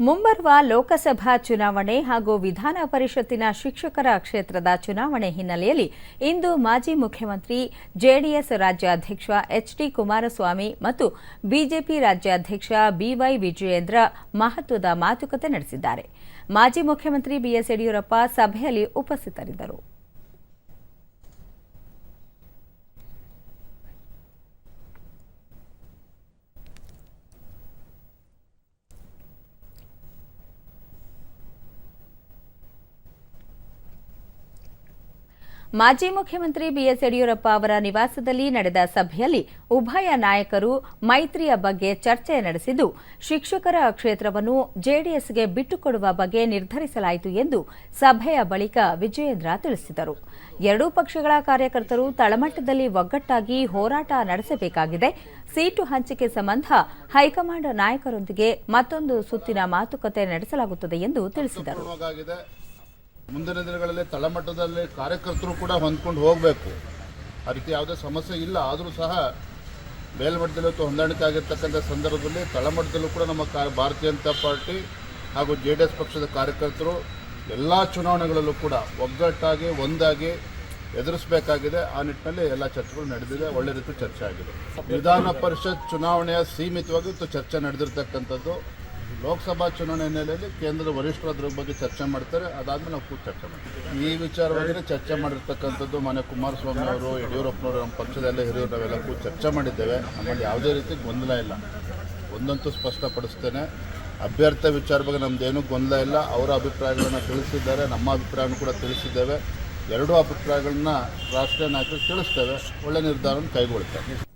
ಮುಂಬರುವ ಲೋಕಸಭಾ ಚುನಾವಣೆ ಹಾಗೂ ವಿಧಾನ ಪರಿಷತ್ತಿನ ಶಿಕ್ಷಕರ ಕ್ಷೇತ್ರದ ಚುನಾವಣೆ ಹಿನ್ನೆಲೆಯಲ್ಲಿ ಇಂದು ಮಾಜಿ ಮುಖ್ಯಮಂತ್ರಿ ಜೆಡಿಎಸ್ ರಾಜ್ಯಾಧ್ಯಕ್ಷ ಎಚ್ಡಿ ಕುಮಾರಸ್ವಾಮಿ ಮತ್ತು ಬಿಜೆಪಿ ರಾಜ್ಯಾಧ್ಯಕ್ಷ ಬಿವೈ ವಿಜಯೇಂದ್ರ ಮಹತ್ವದ ಮಾತುಕತೆ ನಡೆಸಿದ್ದಾರೆ. ಮಾಜಿ ಮುಖ್ಯಮಂತ್ರಿ ಬಿಎಸ್ ಯಡಿಯೂರಪ್ಪ ಸಭೆಯಲ್ಲಿ ಉಪಸ್ಥಿತರಿದ್ದರು. ಮಾಜಿ ಮುಖ್ಯಮಂತ್ರಿ ಬಿಎಸ್ ಯಡಿಯೂರಪ್ಪ ಅವರ ನಿವಾಸದಲ್ಲಿ ನಡೆದ ಸಭೆಯಲ್ಲಿ ಉಭಯ ನಾಯಕರು ಮೈತ್ರಿಯ ಬಗ್ಗೆ ಚರ್ಚೆ ನಡೆಸಿದ್ದು, ಶಿಕ್ಷಕರ ಕ್ಷೇತ್ರವನ್ನು ಜೆಡಿಎಸ್ಗೆ ಬಿಟ್ಟುಕೊಡುವ ಬಗ್ಗೆ ನಿರ್ಧರಿಸಲಾಯಿತು ಎಂದು ಸಭೆಯ ಬಳಿಕ ವಿಜಯೇಂದ್ರ ತಿಳಿಸಿದರು. ಎರಡೂ ಪಕ್ಷಗಳ ಕಾರ್ಯಕರ್ತರು ತಳಮಟ್ಟದಲ್ಲಿ ಒಗ್ಗಟ್ಟಾಗಿ ಹೋರಾಟ ನಡೆಸಬೇಕಾಗಿದೆ. ಸೀಟು ಹಂಚಿಕೆ ಸಂಬಂಧ ಹೈಕಮಾಂಡ್ ನಾಯಕರೊಂದಿಗೆ ಮತ್ತೊಂದು ಸುತ್ತಿನ ಮಾತುಕತೆ ನಡೆಸಲಾಗುತ್ತದೆ ಎಂದು ತಿಳಿಸಿದರು. ಮುಂದಿನ ದಿನಗಳಲ್ಲಿ ತಳಮಟ್ಟದಲ್ಲಿ ಕಾರ್ಯಕರ್ತರು ಕೂಡ ಹೊಂದ್ಕೊಂಡು ಹೋಗಬೇಕು. ಆ ರೀತಿ ಯಾವುದೇ ಸಮಸ್ಯೆ ಇಲ್ಲ. ಆದರೂ ಸಹ ಮೇಲ್ಮಟ್ಟದಲ್ಲಿ ಅಥವಾ ಹೊಂದಾಣಿಕೆ ಆಗಿರ್ತಕ್ಕಂಥ ಸಂದರ್ಭದಲ್ಲಿ ತಳಮಟ್ಟದಲ್ಲೂ ಕೂಡ ನಮ್ಮ ಭಾರತೀಯ ಜನತಾ ಪಾರ್ಟಿ ಹಾಗೂ ಜೆ ಡಿ ಎಸ್ ಪಕ್ಷದ ಕಾರ್ಯಕರ್ತರು ಎಲ್ಲ ಚುನಾವಣೆಗಳಲ್ಲೂ ಕೂಡ ಒಗ್ಗಟ್ಟಾಗಿ, ಒಂದಾಗಿ ಎದುರಿಸಬೇಕಾಗಿದೆ. ಆ ನಿಟ್ಟಿನಲ್ಲಿ ಎಲ್ಲ ಚರ್ಚೆಗಳು ನಡೆದಿದೆ. ಒಳ್ಳೆ ರೀತಿ ಚರ್ಚೆ ಆಗಿದೆ. ವಿಧಾನ ಪರಿಷತ್ ಚುನಾವಣೆಯ ಸೀಮಿತವಾಗಿ ಚರ್ಚೆ ನಡೆದಿರ್ತಕ್ಕಂಥದ್ದು ಲೋಕಸಭಾ ಚುನಾವಣೆ ಹಿನ್ನೆಲೆಯಲ್ಲಿ ಕೇಂದ್ರದ ವರಿಷ್ಠರು ಅದ್ರ ಬಗ್ಗೆ ಚರ್ಚೆ ಮಾಡ್ತಾರೆ. ಅದಾದ್ಮೇಲೆ ನಾವು ಕೂತು ಚರ್ಚೆ ಮಾಡ್ತೀವಿ. ಈ ವಿಚಾರವಾಗಿ ಚರ್ಚೆ ಮಾಡಿರ್ತಕ್ಕಂಥದ್ದು ಮನೆ ಕುಮಾರಸ್ವಾಮಿ ಅವರು, ಯಡಿಯೂರಪ್ಪನವರು ನಮ್ಮ ಪಕ್ಷದಲ್ಲೇ ಹಿರಿಯರು, ನಾವೆಲ್ಲ ಕೂತು ಚರ್ಚೆ ಮಾಡಿದ್ದೇವೆ. ನಮ್ಮಲ್ಲಿ ಯಾವುದೇ ರೀತಿ ಗೊಂದಲ ಇಲ್ಲ. ಒಂದಂತೂ ಸ್ಪಷ್ಟಪಡಿಸ್ತೇನೆ. ಅಭ್ಯರ್ಥಿ ವಿಚಾರ ಬಗ್ಗೆ ನಮ್ಮದೇನೂ ಗೊಂದಲ ಇಲ್ಲ. ಅವರ ಅಭಿಪ್ರಾಯಗಳನ್ನು ತಿಳಿಸಿದ್ದಾರೆ. ನಮ್ಮ ಅಭಿಪ್ರಾಯವನ್ನು ಕೂಡ ತಿಳಿಸಿದ್ದೇವೆ. ಎರಡೂ ಅಭಿಪ್ರಾಯಗಳನ್ನ ರಾಷ್ಟ್ರೀಯ ನಾಯಕರು ತಿಳಿಸ್ತೇವೆ. ಒಳ್ಳೆ ನಿರ್ಧಾರವನ್ನು ಕೈಗೊಳ್ತೇವೆ